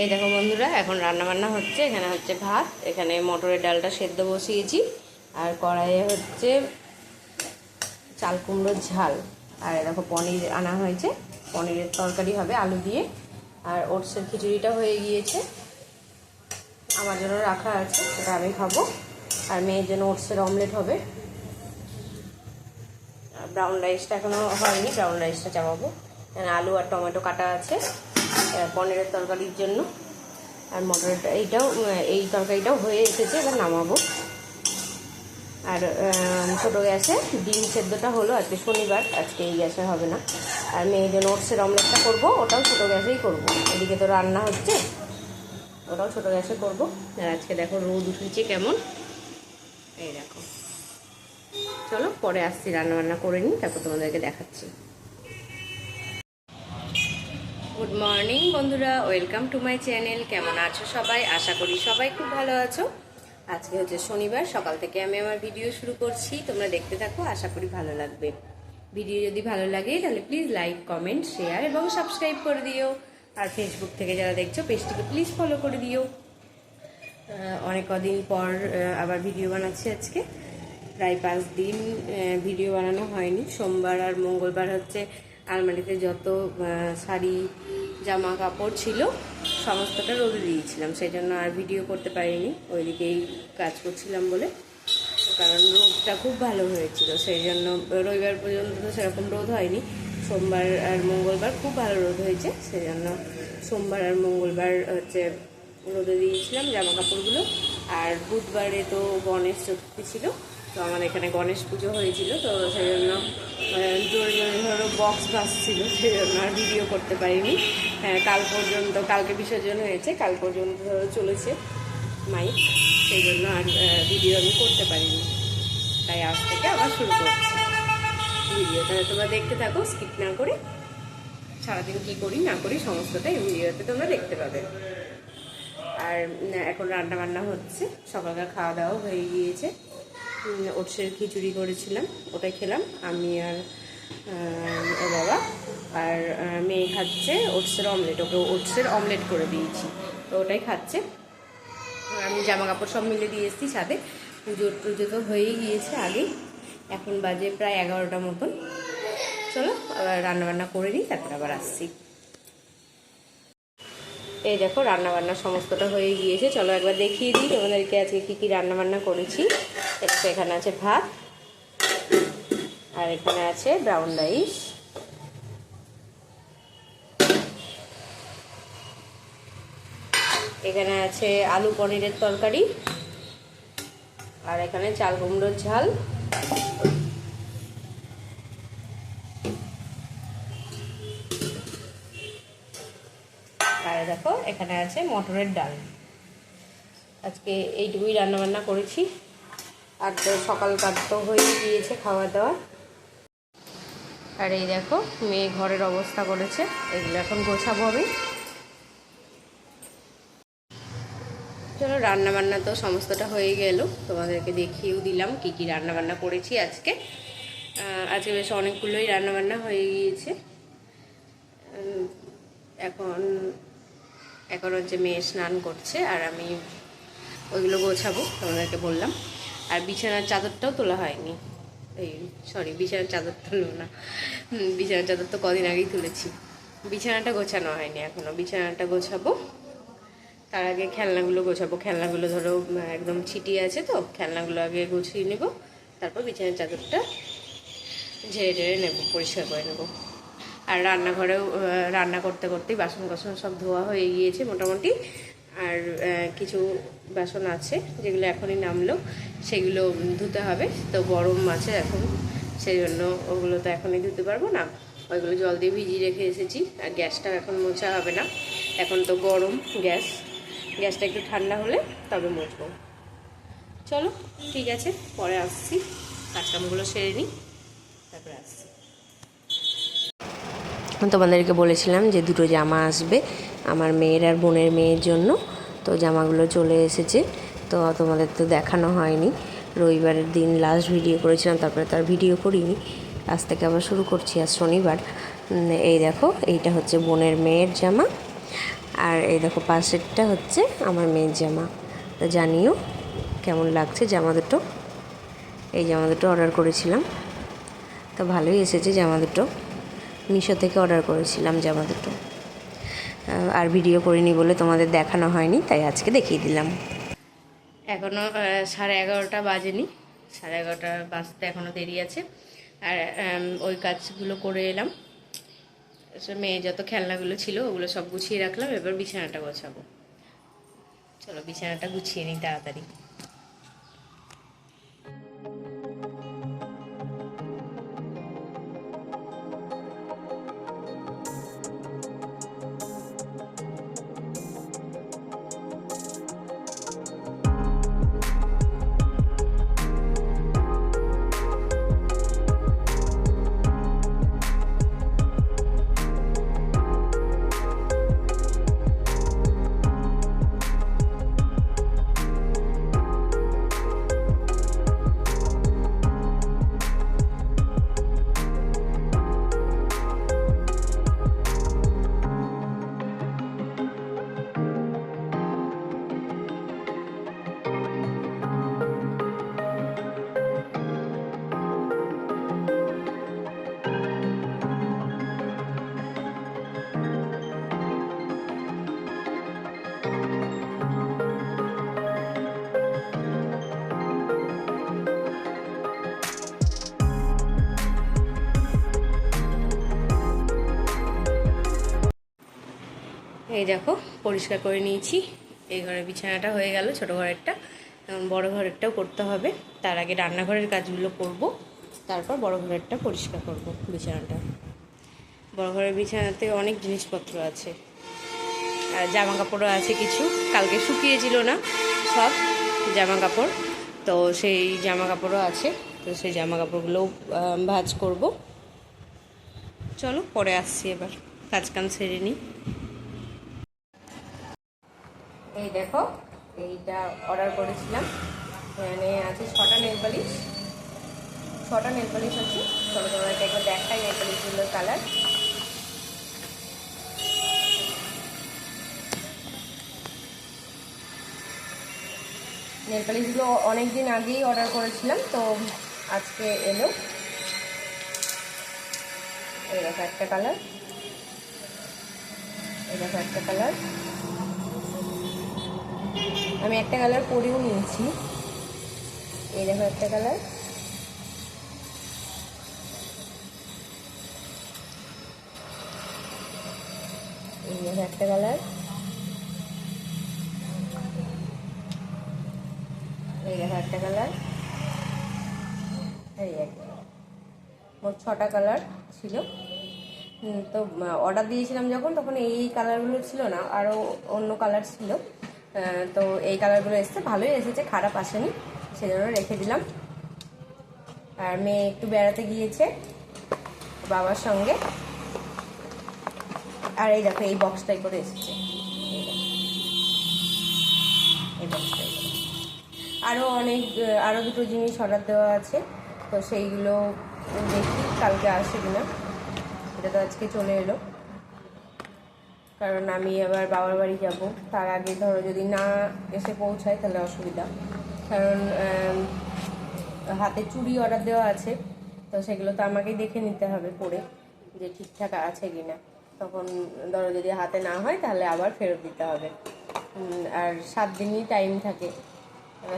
এই দেখো বন্ধুরা, এখন রান্না বান্না হচ্ছে। এখানে হচ্ছে ভাত, এখানে মটরের ডালটা সেদ্ধ বসিয়েছি। আর কড়াইয়ে হচ্ছে চাল কুমড়োর ঝাল। আর দেখো পনির আনা হয়েছে। পনিরের তরকারি হবে আলু দিয়ে। আর ওটসের খিচুড়িটা হয়ে গিয়েছে। আমার জন্য রাখা আছে, সেটা আমি খাব। আর মেয়ের জন্য ওটসের অমলেট হবে। ব্রাউন রাইসটা এখনও হয়নি ব্রাউন রাইসটা চাপাবো। এখানে আলু আর টমেটো কাটা আছে। পনিরের তরকারির জন্য। আর মটরের এইটাও এই তরকারিটাও হয়ে এসেছে, এবার নামাবো। আর ছোটো গ্যাসে ডিম সেদ্ধটা হলো আজকে শনিবার, আজকে এই গ্যাসে হবে না। আর মেয়ের জন্য ওটসের অমলেটটা করব, ওটাও ছোটো গ্যাসেই করব। এদিকে তো রান্না হচ্ছে, ওটাও ছোটো গ্যাসে করব। আর আজকে দেখো রোদ উঠেছে কেমন। এই দেখো। চলো, পরে আসছি রান্না বান্না করে নিই, তারপর তোমাদেরকে দেখাচ্ছি। গুড মর্নিং বন্ধুরা। ওয়েলকাম টু মাই চ্যানেল কেমন আছো সবাই? আশা করি সবাই খুব ভালো আছো। আজকে হচ্ছে শনিবার, সকাল থেকে আমি আমার ভিডিও শুরু করছি। তোমরা দেখতে থাকো, আশা করি ভালো লাগবে। ভিডিও যদি ভালো লাগে, তাহলে প্লিজ লাইক কমেন্ট শেয়ার এবং সাবস্ক্রাইব করে দিও। আর ফেসবুক থেকে যারা দেখছ পেজটিকে প্লিজ ফলো করে দিও। অনেক কদিন পর আবার ভিডিও বানাচ্ছি আজকে। প্রায় পাঁচ দিন ভিডিও বানানো হয়নি। সোমবার আর মঙ্গলবার হচ্ছে আলমারিতে যত শাড়ি, জামা কাপড় ছিল, সমস্তটা রোদে দিয়েছিলাম। সেই জন্য আর ভিডিও করতে পারিনি। ওইদিকেই কাজ করছিলাম বলে। কারণ রোদটা খুব ভালো হয়েছিল। সেই জন্য রবিবার পর্যন্ত তো সেরকম রোদ হয়নি। সোমবার আর মঙ্গলবার খুব ভালো রোদ হয়েছে। সেই জন্য সোমবার আর মঙ্গলবার হচ্ছে রোদে দিয়েছিলাম জামা কাপড়গুলো। আর বুধবারে তো গণেশ চতুর্থী ছিল। তো আমার এখানে গণেশ পুজো হয়েছিল তো সেই জন্য জোরে ধরো বক্স বাজছিল সেই জন্য আর ভিডিও করতে পারিনি। হ্যাঁ, কাল পর্যন্ত কালকে বিসর্জন হয়েছে কাল পর্যন্ত চলেছে মাইক সেই জন্য আর ভিডিও আমি করতে পারিনি। তাই আজ থেকে আবার শুরু করছি ভিডিও তাহলে তোমরা দেখতে থাকো স্কিপ না করে সারাদিন কী করি না করি সমস্তটাই ভিডিওতে তোমরা দেখতে পাবে। আর এখন রান্না বান্না হচ্ছে সকালকার খাওয়া দাওয়া হয়ে গিয়েছে। ওটসের খিচুড়ি করেছিলাম, ওটাই খেলাম। আমি আর ও বাবা আর মেয়ে খাচ্ছে ওটসের অমলেট। ওকে ওটসের অমলেট করে দিয়েছি, তো ওটাই খাচ্ছে। আমি জামা কাপড় সব মিলে দিয়ে এসেছি ছাদে। পুজো টুজো তো হয়েই গিয়েছে আগেই এখন বাজে প্রায় এগারোটা মতন। চলো, আবার রান্নাবান্না করে নিই, তারপর আবার আসছি। এই দেখো, রান্নাবান্না সমস্তটা হয়ে গিয়েছে। চলো একবার দেখিয়ে দিই তোমাদেরকে আজকে কী কী রান্নাবান্না করেছি। একটা এখানে আছে ভাত। আর এখানে আছে ব্রাউন রাইস এখানে আছে আলু পনিরের তরকারি। আর এখানে চাল কুমড়োর ঝাল। আর দেখো, এখানে আছে মটরের ডাল। আজকে এইটুকুই রান্নাবান্না করেছি। আর তো সকালকার তো হয়ে গিয়েছে খাওয়া দাওয়া আর এই দেখো, মেয়ে ঘরের অবস্থা করেছে। এগুলো এখন গোছাবো আমি। চলো, রান্নাবান্না তো সমস্তটা হয়ে গেল। তোমাদেরকে দেখিয়েও দিলাম কি কি রান্নাবান্না করেছি আজকে। আজকে বেশ অনেকগুলোই রান্নাবান্না হয়ে গিয়েছে। এখন এখন হচ্ছে মেয়ে স্নান করছে, আর আমি ওইগুলো গোছাবো, তোমাদেরকে বললাম। আর বিছানার চাদরটাও তোলা হয়নি। এই সরি বিছানার চাদর তুলব না। বিছানার চাদর তো কদিন আগেই তুলেছি। বিছানাটা গোছানো হয়নি এখনও বিছানাটা গোছাবো। তার আগে খেলনাগুলো গোছাবো। খেলনাগুলো ধরো একদম ছিটিয়ে আছে তো, খেলনাগুলো আগে গুছিয়ে নেব। তারপর বিছানার চাদরটা ঝেড়ে ঝেড়ে নেব, পরিষ্কার করে নেব। আর রান্নাঘরেও রান্না করতে করতেই বাসন কাসন সব ধোয়া হয়ে গিয়েছে মোটামুটি। আর কিছু বাসন আছে যেগুলো এখনই নামলো, সেগুলো ধুতে হবে। তো গরম আছে এখন সেই জন্য ওগুলো তো এখনই ধুতে পারব না। ওইগুলো জল দিয়ে ভিজিয়ে রেখে এসেছি, আর গ্যাসটা এখন মোছা হবে না। এখন তো গরম গ্যাস। গ্যাসটা একটু ঠান্ডা হলে তবে মুছবো। চলো, ঠিক আছে, পরে আসছি। কাজকামগুলো সেরে নিই, তারপরে আসছি। তোমাদেরকে বলেছিলাম যে দুটো জামা আসবে। আমার মেয়ের আর বোনের মেয়ের জন্য। তো জামাগুলো চলে এসেছে। তো তোমাদের তো দেখানো হয়নি। রবিবারের দিন লাস্ট ভিডিও করেছিলাম, তারপরে তার ভিডিও করিনি। আজ থেকে আবার শুরু করছি, আজ শনিবার। এই দেখো, এইটা হচ্ছে বোনের মেয়ের জামা। আর এই দেখো, পাশেরটা হচ্ছে আমার মেয়ের জামা। তো জানিও কেমন লাগছে জামা দুটো? এই জামা দুটো অর্ডার করেছিলাম। তো ভালোই এসেছে জামা দুটো। মিশো থেকে অর্ডার করেছিলাম জামা দুটো। আর ভিডিও করিনি বলে তোমাদের দেখানো হয়নি, তাই আজকে দেখিয়ে দিলাম। এখনও সাড়ে এগারোটা বাজেনি, সাড়ে এগারোটা বাজতে এখনও দেরি আছে। আর ওই কাজগুলো করে এলাম। মেয়ে যত খেলনাগুলো ছিল, ওগুলো সব গুছিয়ে রাখলাম, এবার বিছানাটা গোছাবো। চলো, বিছানাটা গুছিয়ে নিই তাড়াতাড়ি। এই দেখো, পরিষ্কার করে নিয়েছি। এই ঘরের বিছানাটা হয়ে গেল, ছোট ঘরেরটা। বড় ঘরেরটাও করতে হবে। তার আগে রান্নাঘরের কাজগুলো করব। তারপর বড় ঘরেরটা পরিষ্কার করব বিছানাটা। বড় ঘরের বিছানাতে অনেক জিনিসপত্র আছে। আর জামা কাপড়ও আছে কিছু। কালকে শুকিয়েছিল না, সব জামা কাপড় তো সেই জামা কাপড়ও আছে। তো সেই জামা কাপড়গুলোও ভাঁজ করব। চলো, পরে আসছি এবার। কাজ কাম সেরে নিই। এই দেখো, এইটা অর্ডার করেছিলাম। এখানে আছে ছটা নেল পালিশ ছটা নেল পালিশ আছে। চলো এটা একবার দেখাই নেল পালিশগুলোর কালার নেল পালিশগুলো অনেক দিন আগেই অর্ডার করেছিলাম, তো আজকে এলো। এই দেখো একটা কালার এই দেখো একটা কালার আমি একটা কালার পরেও নিয়েছি। এই দেখো একটা কালার। এই দেখো একটা কালার। এই দেখো একটা কালার। এই মোট ছটা কালার ছিল। তো অর্ডার দিয়েছিলাম যখন, তখন এই কালারগুলো ছিল না, আরও অন্য কালার ছিল। তো এই কালারগুলো এসছে, ভালোই এসেছে, খারাপ আসেনি, সেজন্য রেখে দিলাম। আর মেয়ে একটু বেড়াতে গিয়েছে, বাবার সঙ্গে। আর এই দেখো, এই বক্সটাই করে এসেছে। এই বক্সটাই আরও অনেক আরও দুটো জিনিস অর্ডার দেওয়া আছে, তো সেইগুলো দেখি কালকে আসে কিনা। এটা তো আজকে চলে এলো। কারণ আমি আবার বাবার বাড়ি যাব। তার আগে ধরো যদি না এসে পৌঁছায় তাহলে অসুবিধা। কারণ হাতে চুড়ি অর্ডার দেওয়া আছে, তো সেগুলো তো আমাকেই দেখে নিতে হবে পরে যে ঠিকঠাক আছে কি না তখন ধরো যদি হাতে না হয় তাহলে আবার ফেরত দিতে হবে। আর সাত দিনই টাইম থাকে।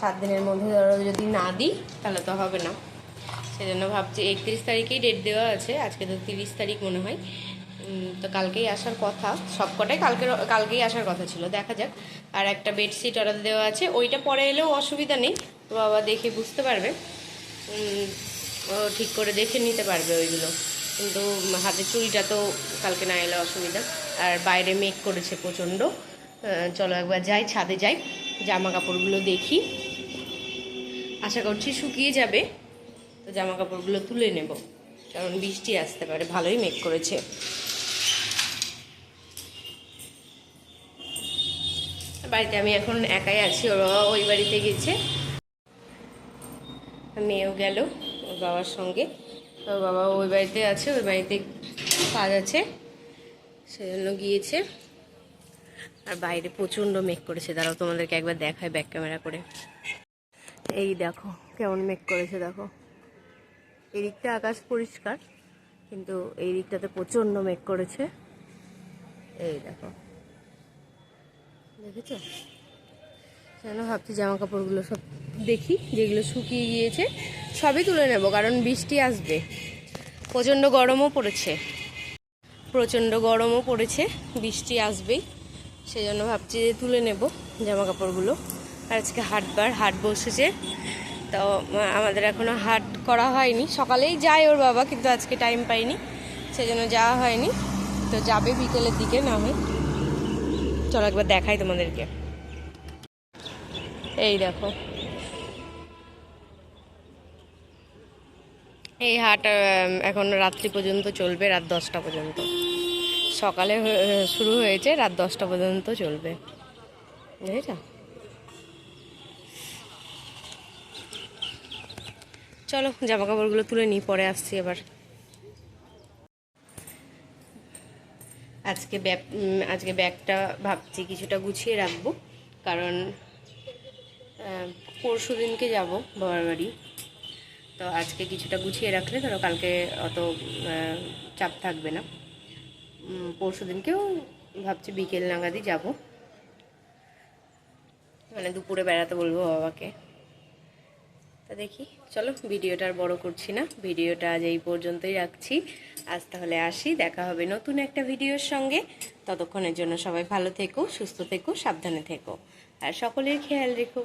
সাত দিনের মধ্যে ধরো যদি না দিই তাহলে তো হবে না। সেজন্য ভাবছি একত্রিশ তারিখেই ডেট দেওয়া আছে। আজকে তো তিরিশ তারিখ মনে হয়। তো কালকেই আসার কথা। সবকটাই কালকে কালকেই আসার কথা ছিল, দেখা যাক। আর একটা বেডশিট অর্ডার দেওয়া আছে। ওইটা পরে এলেও অসুবিধা নেই বাবা দেখে বুঝতে পারবে। ঠিক করে দেখে নিতে পারবে ওইগুলো। কিন্তু হাতের চুড়িটা তো কালকে না এলে অসুবিধা। আর বাইরে মেঘ করেছে প্রচণ্ড। চলো একবার যাই, ছাদে যাই জামা কাপড়গুলো দেখি। আশা করছি শুকিয়ে যাবে। তো জামা কাপড়গুলো তুলে নেব, কারণ বৃষ্টি আসতে পারে। ভালোই মেঘ করেছে। বাড়িতে আমি এখন একাই আছি, ওর বাবা ওই বাড়িতে গেছে। মেয়েও গেল ওর বাবার সঙ্গে। ওর বাবা ওই বাড়িতে আছে, ওই বাড়িতে কাজ আছে, সেজন্য গিয়েছে। আর বাইরে প্রচণ্ড মেঘ করেছে, দাঁড়াও তোমাদেরকে একবার দেখায় ব্যাক ক্যামেরা করে। এই দেখো, কেমন মেঘ করেছে দেখো। এই দিকটা আকাশ পরিষ্কার, কিন্তু এই দিকটাতে প্রচণ্ড মেঘ করেছে। এই দেখো। দেখেছ? যেন ভাবছি জামা কাপড়গুলো সব দেখি, যেগুলো শুকিয়ে গিয়েছে, সবই তুলে নেব, কারণ বৃষ্টি আসবে। প্রচণ্ড গরমও পড়েছে। প্রচণ্ড গরমও পড়েছে, বৃষ্টি আসবেই। সেই জন্য ভাবছি যে তুলে নেব জামা কাপড়গুলো আর আজকে হাটবার হাট বসেছে। তো আমাদের এখনও হাট করা হয়নি। সকালেই যায় ওর বাবা, কিন্তু আজকে টাইম পাইনি। সেই জন্য যাওয়া হয়নি। তো যাবে বিকেলের দিকে, না হয়। চলো একবার দেখাই তোমাদেরকে। এই দেখো। এই হাট এখন রাত্রি পর্যন্ত চলবে, রাত দশটা পর্যন্ত। সকালে শুরু হয়েছে, রাত দশটা পর্যন্ত চলবে। চলো জামা কাপড়গুলো তুলে নিই, পরে আসছি এবার। আজকে ব্যাগ আজকে ব্যাগটা ভাবছি কিছুটা গুছিয়ে রাখব। কারণ পরশু দিনকে যাব বাবার বাড়ি। তো আজকে কিছুটা গুছিয়ে রাখলে ধরো কালকে অত চাপ থাকবে না। পরশু দিনকেও ভাবছি বিকেল নাগাদই যাব। মানে দুপুরে বেড়াতে বলব বাবাকে। তা দেখি, চলো ভিডিওটা আর বড় করছি না। ভিডিওটা আজ এই পর্যন্তই রাখছি। আজ তাহলে আসি, দেখা হবে নতুন একটা ভিডিওর সঙ্গে। ততক্ষণের জন্য সবাই ভালো থেকো, সুস্থ থেকো, সাবধানে থেকো। আর সকলের খেয়াল রেখো।